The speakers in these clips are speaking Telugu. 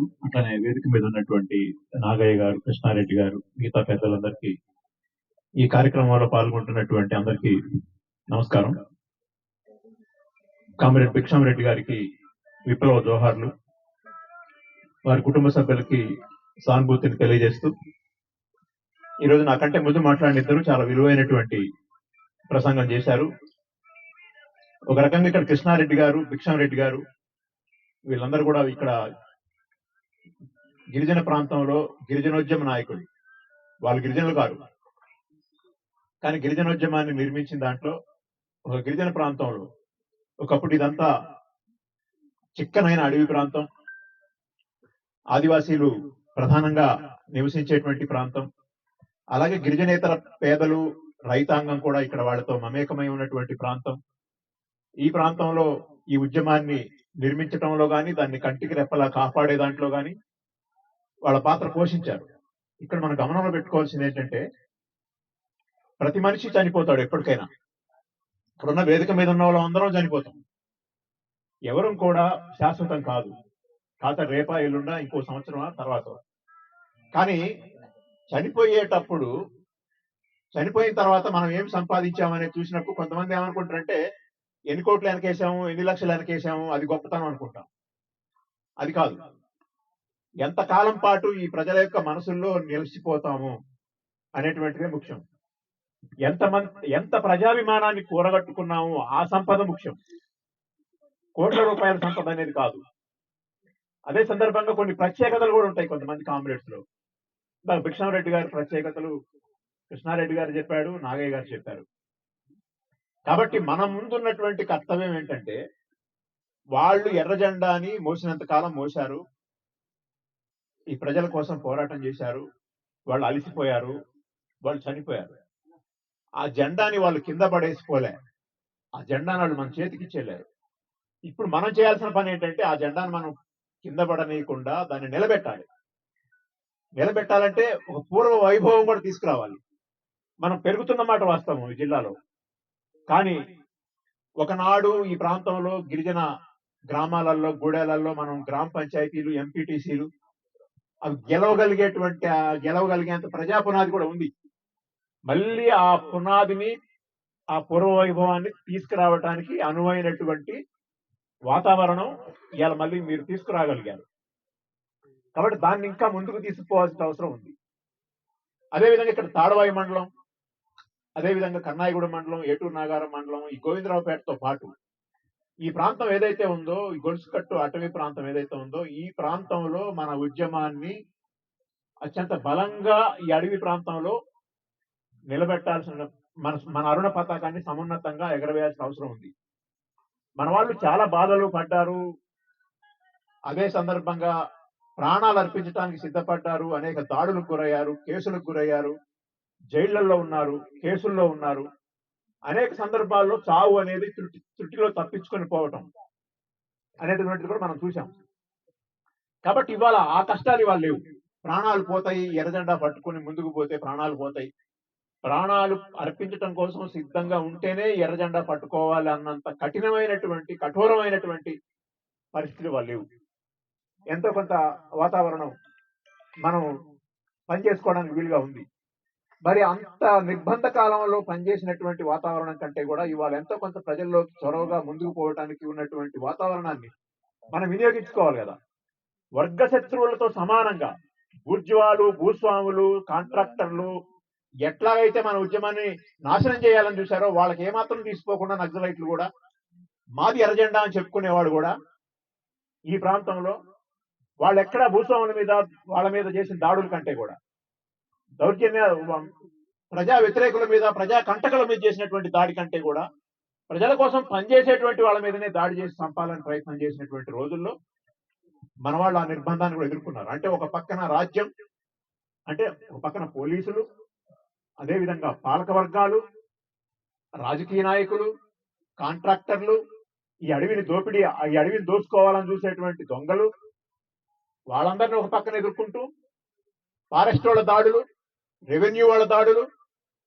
గారు అట్లానే వేదిక మీద ఉన్నటువంటి నాగయ్య గారు కృష్ణారెడ్డి గారు మిగతా పెద్దలందరికీ ఈ కార్యక్రమంలో పాల్గొంటున్నటువంటి అందరికీ నమస్కారం. కామరెడ్డి భిక్షామరెడ్డి గారికి విప్లవ జోహార్లు వారి కుటుంబ సభ్యులకి సానుభూతిని తెలియజేస్తూ ఈరోజు నాకంటే ముందు మాట్లాడిన ఇద్దరు చాలా విలువైనటువంటి ప్రసంగం చేశారు. ఒక రకంగా ఇక్కడ కృష్ణారెడ్డి గారు భిక్షామరెడ్డి గారు వీళ్ళందరూ కూడా ఇక్కడ గిరిజన ప్రాంతంలో గిరిజనోద్యమ నాయకులు. వాళ్ళు గిరిజనులు కాదు. కానీ గిరిజనోద్యమాన్ని నిర్మించిన దాంట్లో ఒక గిరిజన ప్రాంతంలో ఒకప్పుడు ఇదంతా చిక్కనైన అడవి ప్రాంతం ఆదివాసీలు ప్రధానంగా నివసించేటువంటి ప్రాంతం అలాగే గిరిజనేతర పేదలు రైతాంగం కూడా ఇక్కడ వాళ్ళతో మమేకమై ఉన్నటువంటి ప్రాంతం. ఈ ప్రాంతంలో ఈ ఉద్యమాన్ని నిర్మించటంలో కానీ దాన్ని కంటికి రెప్పలా కాపాడే దాంట్లో కానీ వాళ్ళ పాత్ర పోషించారు ఇక్కడ మనం గమనంలో పెట్టుకోవాల్సింది ఏంటంటే ప్రతి మనిషి చనిపోతాడు ఎప్పటికైనా. ఇప్పుడున్న వేదిక మీద ఉన్న వాళ్ళం అందరం చనిపోతాం. ఎవరు కూడా శాశ్వతం కాదు. కాత రేపా ఎల్లుండా ఇంకో సంవత్సరం తర్వాత కానీ చనిపోయేటప్పుడు చనిపోయిన తర్వాత మనం ఏం సంపాదించామనేది చూసినప్పుడు కొంతమంది ఏమనుకుంటారంటే ఎన్ని కోట్లు వెనకేసాము ఎన్ని లక్షలు వెనకేసాము అది గొప్పతనం అనుకుంటాం. అది కాదు. ఎంత కాలం పాటు ఈ ప్రజల యొక్క మనసుల్లో నిలిచిపోతాము అనేటువంటిదే ముఖ్యం. ఎంత మంది ఎంత ప్రజాభిమానాన్ని కూరగట్టుకున్నాము ఆ సంపద ముఖ్యం. కోట్ల రూపాయల సంపద అనేది కాదు. అదే సందర్భంగా కొన్ని ప్రత్యేకతలు కూడా ఉంటాయి కొంతమంది కామ్రేడ్స్లో ఇందాక గారి ప్రత్యేకతలు కృష్ణారెడ్డి గారు చెప్పాడు నాగయ్య గారు చెప్పారు. కాబట్టి మన ముందున్నటువంటి కర్తవ్యం ఏంటంటే వాళ్ళు ఎర్ర జెండాని మోసినంత కాలం మోశారు. ఈ ప్రజల కోసం పోరాటం చేశారు. వాళ్ళు అలిసిపోయారు. వాళ్ళు చనిపోయారు. ఆ జెండాని వాళ్ళు కింద పడేసుకోలే. ఆ జెండాని వాళ్ళు మన చేతికి ఇచ్చేలేరు ఇప్పుడు మనం చేయాల్సిన పని ఏంటంటే ఆ జెండాను మనం కింద పడనీయకుండా దాన్ని నిలబెట్టాలి. నిలబెట్టాలంటే ఒక పూర్వ వైభవం కూడా తీసుకురావాలి. మనం పెరుగుతున్న మాట వాస్తవం ఈ జిల్లాలో. కానీ ఒకనాడు ఈ ప్రాంతంలో గిరిజన గ్రామాలలో గూడెలలో మనం గ్రామ పంచాయతీలు ఎంపీటీసీలు అవి గెలవగలిగేటువంటి ఆ గెలవగలిగేంత ప్రజా పునాది కూడా ఉంది. మళ్ళీ ఆ పునాదిని ఆ పూర్వ వైభవాన్ని తీసుకురావటానికి అనువైనటువంటి వాతావరణం ఇవాళ మళ్ళీ మీరు తీసుకురాగలిగారు. కాబట్టి దాన్ని ఇంకా ముందుకు తీసుకుపోవాల్సిన అవసరం ఉంది. అదేవిధంగా ఇక్కడ తాడవాయి మండలం అదేవిధంగా కన్నాయిగూడ మండలం ఏటూరు నాగారం మండలం ఈ గోవిందరావుపేటతో పాటు ఈ ప్రాంతం ఏదైతే ఉందో ఈ గొలుసుకట్టు అటవీ ప్రాంతం ఏదైతే ఉందో ఈ ప్రాంతంలో మన ఉద్యమాన్ని అత్యంత బలంగా ఈ అడవి ప్రాంతంలో నిలబెట్టాల్సిన మన మన అరుణ పతాకాన్ని సమున్నతంగా ఎగరవేయాల్సిన అవసరం ఉంది. మన వాళ్ళు చాలా బాధలు పడ్డారు. అదే సందర్భంగా ప్రాణాలు అర్పించడానికి సిద్ధపడ్డారు. అనేక దాడులకు గురయ్యారు కేసులకు గురయ్యారు. జైళ్ళలో ఉన్నారు కేసుల్లో ఉన్నారు. అనేక సందర్భాల్లో చావు అనేది త్రుటి త్రుటిలో తప్పించుకొని పోవటం అనేటటువంటిది కూడా మనం చూసాం కాబట్టి ఇవాళ ఆ కష్టాలు ఇవాళ లేవు. ప్రాణాలు పోతాయి ఎర్రజెండా పట్టుకొని ముందుకు పోతే ప్రాణాలు పోతాయి. ప్రాణాలు అర్పించటం కోసం సిద్ధంగా ఉంటేనే ఎర్రజెండా పట్టుకోవాలి అన్నంత కఠినమైనటువంటి కఠోరమైనటువంటి పరిస్థితులు వాళ్ళు లేవు. ఎంతో కొంత వాతావరణం మనం పనిచేసుకోవడానికి వీలుగా ఉంది. మరి అంత నిర్బంధ కాలంలో పనిచేసినటువంటి వాతావరణం కంటే కూడా ఇవాళ ఎంతో కొంత ప్రజల్లో చొరవగా ముందుకు పోవడానికి ఉన్నటువంటి వాతావరణాన్ని మనం వినియోగించుకోవాలి కదా. వర్గ శత్రువులతో సమానంగా బూర్జువాలు భూస్వాములు కాంట్రాక్టర్లు ఎట్లాగైతే మన ఉద్యమాన్ని నాశనం చేయాలని చూసారో వాళ్ళకి ఏమాత్రం తీసుకోకుండా నక్సలైట్లు కూడా మాది ఎర్రజెండా అని చెప్పుకునేవాడు కూడా ఈ ప్రాంతంలో వాళ్ళు ఎక్కడ భూస్వాముల మీద వాళ్ళ మీద చేసిన దాడుల కంటే కూడా దౌర్జన్య ప్రజా వ్యతిరేకుల మీద ప్రజా కంటకుల మీద చేసినటువంటి దాడి కంటే కూడా ప్రజల కోసం పనిచేసేటువంటి వాళ్ళ మీదనే దాడి చేసి చంపాలని ప్రయత్నం చేసినటువంటి రోజుల్లో మన వాళ్ళు ఆ నిర్బంధాన్ని కూడా ఎదుర్కొన్నారు. అంటే ఒక పక్కన రాజ్యం అంటే ఒక పక్కన పోలీసులు అదేవిధంగా పాలక వర్గాలు రాజకీయ నాయకులు కాంట్రాక్టర్లు ఈ అడవిని దోపిడీ ఈ అడవిని దోచుకోవాలని చూసేటువంటి దొంగలు వాళ్ళందరినీ ఒక పక్కన ఎదుర్కొంటూ ఫారెస్ట్ వాళ్ళ దాడులు రెవెన్యూ వాళ్ళ దాడులు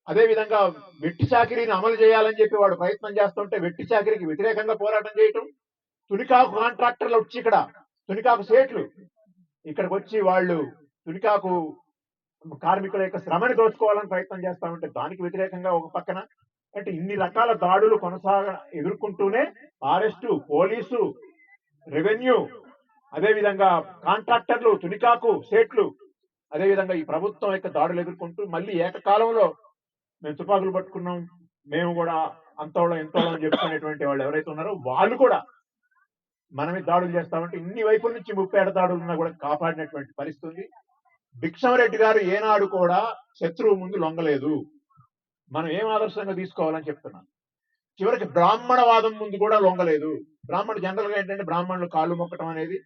అదే విధంగా వెట్టి చాకరీని అమలు చేయాలని చెప్పి వాడు ప్రయత్నం చేస్తుంటే వెట్టి చాకిరికి వ్యతిరేకంగా పోరాటం చేయటం తునికాకు కాంట్రాక్టర్లు వచ్చి ఇక్కడ తునికాకు సేట్లు ఇక్కడికి వచ్చి వాళ్ళు తునికాకు కార్మికుల యొక్క శ్రమని దోచుకోవాలని ప్రయత్నం చేస్తా ఉంటే దానికి వ్యతిరేకంగా ఒక పక్కన అంటే ఇన్ని రకాల దాడులు కొనసాగ ఎదుర్కొంటూనే ఫారెస్టు పోలీసు రెవెన్యూ అదేవిధంగా కాంట్రాక్టర్లు తునికాకు సేట్లు అదేవిధంగా ఈ ప్రభుత్వం యొక్క దాడులు ఎదుర్కొంటూ మళ్ళీ ఏకకాలంలో మేము తుపాకులు పట్టుకున్నాం మేము కూడా అంతోళం ఎంతోళం అని చెప్పుకునేటువంటి వాళ్ళు ఎవరైతే ఉన్నారో వాళ్ళు కూడా మనమే దాడులు చేస్తామంటే ఇన్ని వైపుల నుంచి ముప్పేట దాడులు ఉన్నా కూడా కాపాడినటువంటి పరిస్థితి ఉంది. భిక్షమరెడ్డి గారు ఏనాడు కూడా శత్రువు ముందు లొంగలేదు. మనం ఏం ఆదర్శంగా తీసుకోవాలని చెప్తున్నాను? చివరికి బ్రాహ్మణవాదం ముందు కూడా లొంగలేదు. బ్రాహ్మణ జనరల్గా ఏంటంటే బ్రాహ్మణులు కాళ్ళు మొక్కటం అనేది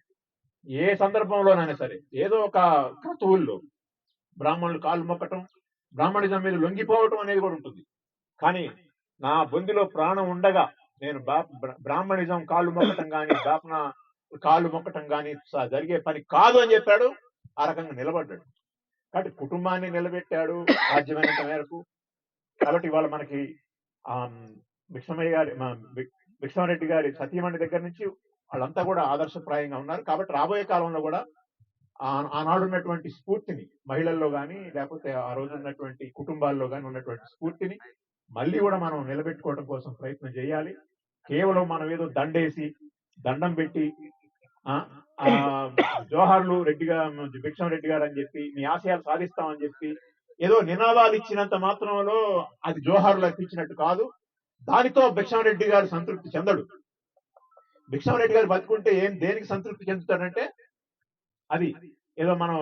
ఏ సందర్భంలోనైనా సరే ఏదో ఒక క్రతువుల్లో బ్రాహ్మణులు కాళ్ళు మొక్కటం బ్రాహ్మణిజం మీద లొంగిపోవటం అనేది కూడా ఉంటుంది. కానీ నా బొందిలో ప్రాణం ఉండగా నేను బా- బ్రాహ్మణిజం కాళ్ళు మొక్కటం కానీ బాపన కాళ్ళు మొక్కటం కానీ జరిగే పని కాదు అని చెప్పాడు. ఆ రకంగా నిలబడ్డాడు. కాబట్టి కుటుంబాన్ని నిలబెట్టాడు సాధ్యమైనంత మేరకు. కాబట్టి ఇవాళ మనకి ఆ భిక్షమయ్య గారి మా గారి సతీమణి దగ్గర నుంచి వాళ్ళంతా కూడా ఆదర్శప్రాయంగా ఉన్నారు. కాబట్టి రాబోయే కాలంలో కూడా ఆనాడు ఉన్నటువంటి స్ఫూర్తిని మహిళల్లో కానీ లేకపోతే ఆ రోజు ఉన్నటువంటి కుటుంబాల్లో కానీ ఉన్నటువంటి స్ఫూర్తిని మళ్ళీ కూడా మనం నిలబెట్టుకోవడం కోసం ప్రయత్నం చేయాలి. కేవలం మనం ఏదో దండేసి దండం పెట్టి ఆ ఆ, జోహార్లు రెడ్డి గారు రెడ్డి గారు అని చెప్పి మీ ఆశయాలు సాధిస్తామని చెప్పి ఏదో నినాదాలు ఇచ్చినంత మాత్రంలో అది జోహార్లు అర్పించినట్టు కాదు. దానితో భిక్షం రెడ్డి గారు సంతృప్తి చెందడు. భిక్షం రెడ్డి గారు బతుకుంటే ఏం దేనికి సంతృప్తి చెందుతాడంటే అది ఏదో మనం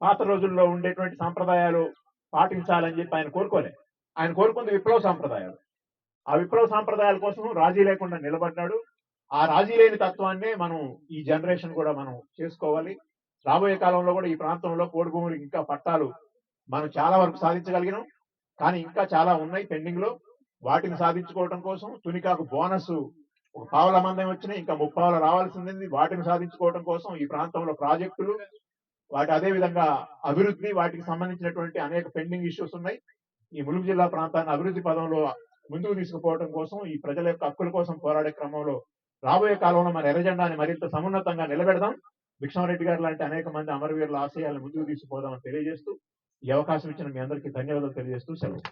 పాత రోజుల్లో ఉండేటువంటి సాంప్రదాయాలు పాటించాలని చెప్పి ఆయన కోరుకోలే. ఆయన కోరుకుంది విప్లవ సాంప్రదాయాలు. ఆ విప్లవ సాంప్రదాయాల కోసం రాజీ లేకుండా నిలబడ్డాడు. ఆ రాజీ లేని తత్వాన్నే మనం ఈ జనరేషన్ కూడా మనం చేసుకోవాలి. రాబోయే కాలంలో కూడా ఈ ప్రాంతంలో కోడి భూములు ఇంకా పట్టాలు మనం చాలా వరకు సాధించగలిగినాం. కానీ ఇంకా చాలా ఉన్నాయి పెండింగ్లో వాటిని సాధించుకోవడం కోసం తునికాకు బోనస్ ఒక పావుల మందం వచ్చినాయి ఇంకా ముప్పావుల రావాల్సింది వాటిని సాధించుకోవడం కోసం ఈ ప్రాంతంలో ప్రాజెక్టులు వాటి అదే విధంగా అభివృద్ధి వాటికి సంబంధించినటువంటి అనేక పెండింగ్ ఇష్యూస్ ఉన్నాయి. ఈ ములుగు జిల్లా ప్రాంతాన్ని అభివృద్ధి పదంలో ముందుకు తీసుకుపోవడం కోసం ఈ ప్రజల యొక్క హక్కుల కోసం పోరాడే క్రమంలో రాబోయే కాలంలో మన ఎర్రజెండాని మరింత సమున్నతంగా నిలబెడదాం. భిక్షారెడ్డి గారు లాంటి అనేక మంది అమరవీరుల ఆశయాలను ముందుకు తీసుకుపోదామని తెలియజేస్తూ ఈ అవకాశం ఇచ్చిన మీ అందరికీ ధన్యవాదాలు తెలియజేస్తూ సెలవు.